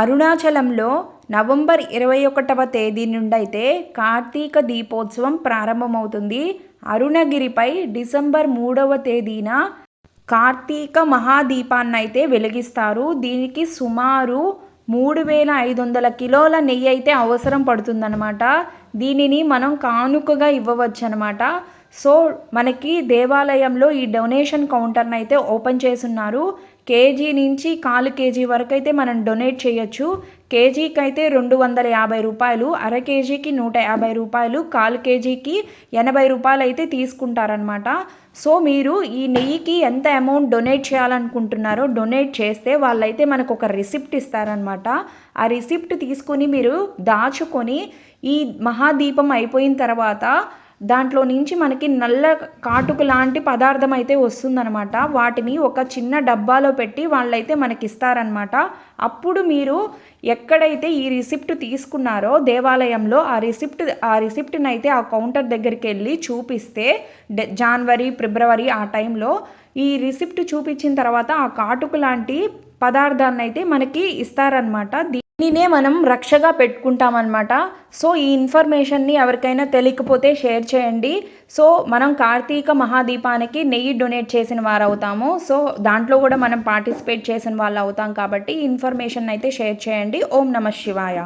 అరుణాచలంలో నవంబర్ ఇరవై ఒకటవ తేదీ నుండి అయితే కార్తీక దీపోత్సవం ప్రారంభమవుతుంది. అరుణగిరిపై డిసెంబర్ మూడవ తేదీన కార్తీక మహాదీపాన్నైతే వెలిగిస్తారు. దీనికి సుమారు మూడు వేల ఐదు వందల కిలోల నెయ్యి అయితే అవసరం పడుతుందన్నమాట. దీనిని మనం కానుకగా ఇవ్వవచ్చు అనమాట సో మనకి దేవాలయంలో ఈ డొనేషన్ కౌంటర్ని అయితే ఓపెన్ చేసున్నారు కేజీ నుంచి కాలు కేజీ వరకు అయితే మనం డొనేట్ చేయొచ్చు. కేజీకి అయితే రెండు వందల యాభై రూపాయలు అర కేజీకి నూట యాభై రూపాయలు కాలు కేజీకి ఎనభై రూపాయలు అయితే తీసుకుంటారనమాట సో మీరు ఈ నెయ్యికి ఎంత అమౌంట్ డొనేట్ చేయాలనుకుంటున్నారో డొనేట్ చేస్తే వాళ్ళైతే మనకు ఒక రిసిప్ట్ ఇస్తారనమాట ఆ రిసిప్ట్ తీసుకొని మీరు దాచుకొని ఈ మహాదీపం అయిపోయిన తర్వాత దాంట్లో నుంచి మనకి నల్ల కాటుకు లాంటి పదార్థం అయితే వస్తుందనమాట వాటిని ఒక చిన్న డబ్బాలో పెట్టి వాళ్ళైతే మనకి ఇస్తారనమాట అప్పుడు మీరు ఎక్కడైతే ఈ రిసిప్ట్ తీసుకున్నారో దేవాలయంలో ఆ రిసిప్ట్ ఆ రిసిప్ట్ని అయితే ఆ కౌంటర్ దగ్గరికి వెళ్ళి చూపిస్తే జనవరి ఫిబ్రవరి ఆ టైంలో ఈ రిసిప్ట్ చూపించిన తర్వాత ఆ కాటుకు లాంటి పదార్థాన్ని అయితే మనకి ఇస్తారనమాట దీనినే మనం రక్షగా పెట్టుకుంటామన్నమాట. సో ఈ ఇన్ఫర్మేషన్ని ఎవరికైనా తెలియకపోతే షేర్ చేయండి. సో మనం కార్తీక మహాదీపానికి నెయ్యి డొనేట్ చేసిన వారు అవుతాము సో దాంట్లో కూడా మనం పార్టిసిపేట్ చేసిన వాళ్ళు అవుతాం కాబట్టి ఈ ఇన్ఫర్మేషన్ అయితే షేర్ చేయండి. ఓం నమ శివాయ.